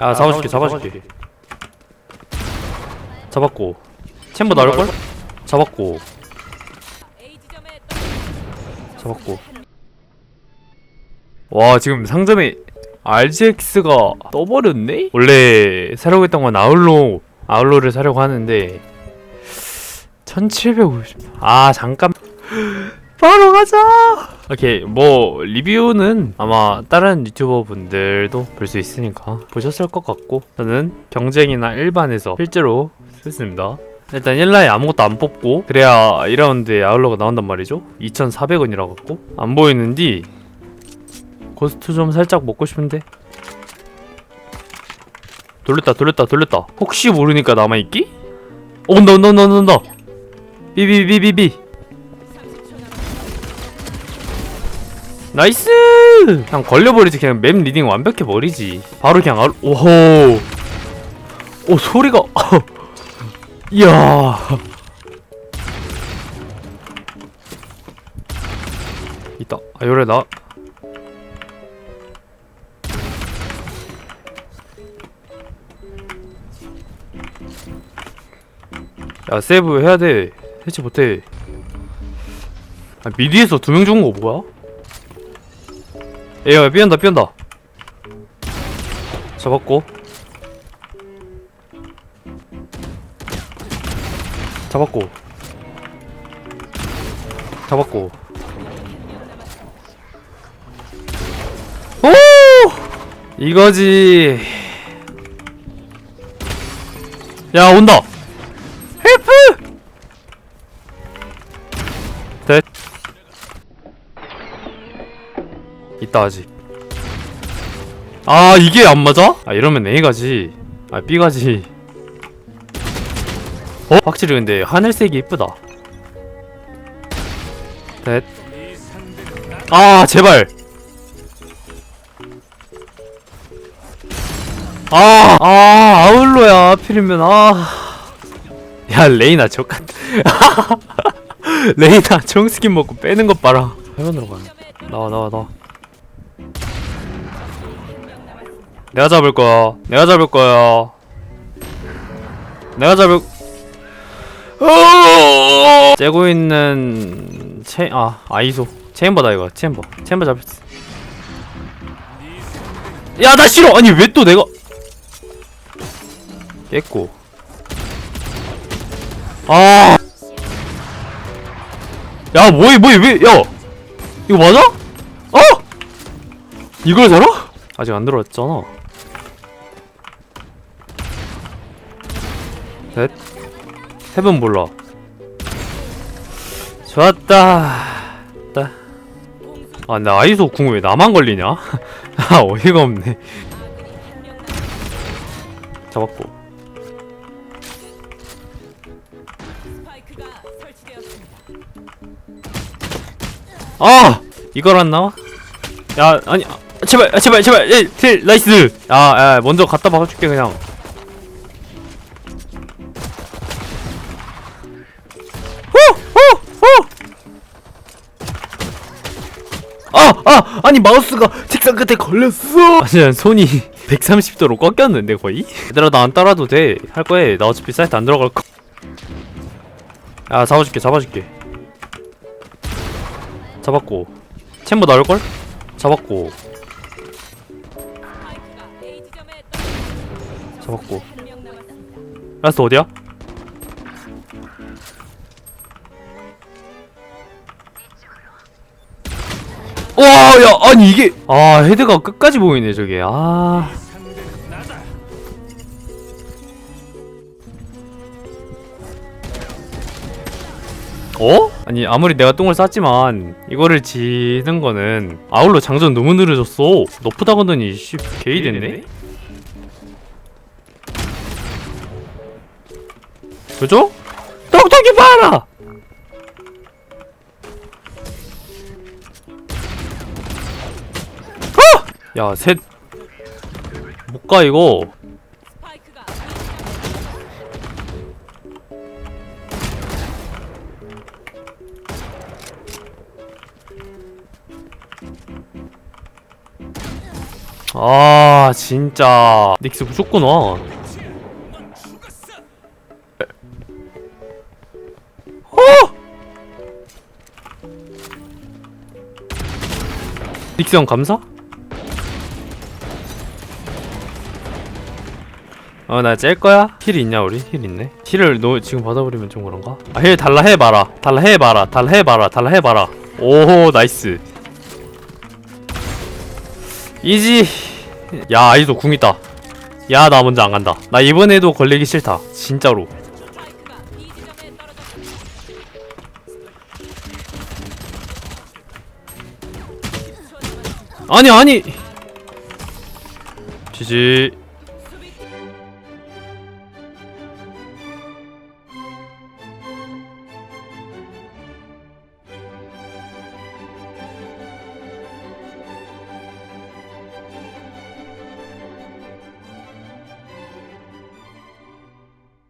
야 잡아줄게 잡아줄게 잡았고. 챔버 나올걸? 잡았고. 잡았고. 와 지금 상점에 RGX가 떠버렸네? 원래 사려고 했던 건 아울로 아울로를 사려고 하는데 1750 아 잠깐. 바로 가자 오케이 뭐 리뷰는 아마 다른 유튜버 분들도 볼 수 있으니까 보셨을 것 같고 저는 경쟁이나 일반에서 실제로 썼습니다. 일단 1라에 아무것도 안 뽑고 그래야 2라운드에 아울러가 나온단 말이죠. 2400원이라 갖고 안 보이는디 고스트 좀 살짝 먹고 싶은데. 돌렸다 돌렸다 돌렸다. 혹시 모르니까 남아있기? 어, 온다 온다 온다 온다. 비비비비비 나이스! 그냥 걸려버리지 그냥 맵 리딩 완벽해 버리지. 바로 그냥 알 오호! 오 소리가 이야! 있다. 아 요래 나. 야 세이브 해야 돼. 해치 못해. 아, 미디에서 두 명 죽은 거 뭐야? 에야 삐한다 삐한다. 잡았고. 잡았고. 잡았고. 오! 이거지. 야 온다. 헬프 됐 있다 아직 아 이게 안 맞아? 아 이러면 A 가지 아 B 가지 어? 확실히 근데 하늘색이 이쁘다 됐아 제발 아, 아, 아울로야, 하필이면, 아. 야, 레이나, 저같 레이나, 총스킨 먹고 빼는 것 봐라. 해변으로 가네. 나와, 나와, 나와. 내가 잡을 거야. 내가 잡을 거야. 내가 잡을. 어! 째고 있는 체, 아, 아이소. 체인버다, 이거. 체인버. 체인버 잡혔어. 야, 나 싫어! 아니, 왜 또 내가. 깼고. 아! 야, 뭐해, 뭐해, 왜, 야! 이거 맞아? 어? 이걸 살아? 아직 안 들어왔잖아. 셋. 세번 몰라. 좋았다. 따. 아, 나 아이소 궁 왜 나만 걸리냐? 아, 어이가 없네. 잡았고. 아! 이걸 안 나와? 야, 아니, 아, 제발, 아, 제발, 제발, 예, 딜, 나이스! 아, 야, 먼저 갖다 박아줄게, 그냥. 아! 아! 아니, 마우스가 책상 끝에 걸렸어! 아니, 손이 130도로 꺾였는데, 거의? 얘들아, 나 안 따라도 돼. 할 거야. 나 어차피 사이트 안 들어갈 거. 야, 잡아줄게, 잡아줄게. 잡았고 챔버 나올걸? 잡았고 잡았고 라스트 어디야? 와, 야, 아니 이게 아 헤드가 끝까지 보이네 저게 아. 어? 아니 아무리 내가 똥을 쌌지만 이거를 지는 거는 아울러 장전 너무 느려졌어 너프다 하더니 씨 게이 됐네? 그죠? 똑똑히 봐라! 야, 셋. 못 가, 이거. 아 진짜 닉스 무조건 와 어! 닉스 형 감사? 어 나 짤 거야? 힐 있냐 우리? 힐 있네. 힐을 너 지금 받아버리면 좀 그런가? 아, 힐 달라 해봐라. 달라 해봐라. 달라 해봐라. 달라 해봐라. 오 나이스. 이지. 야 아이도 궁 있다. 야 나 먼저 안 간다. 나 이번에도 걸리기 싫다. 진짜로. 아니 아니. 지지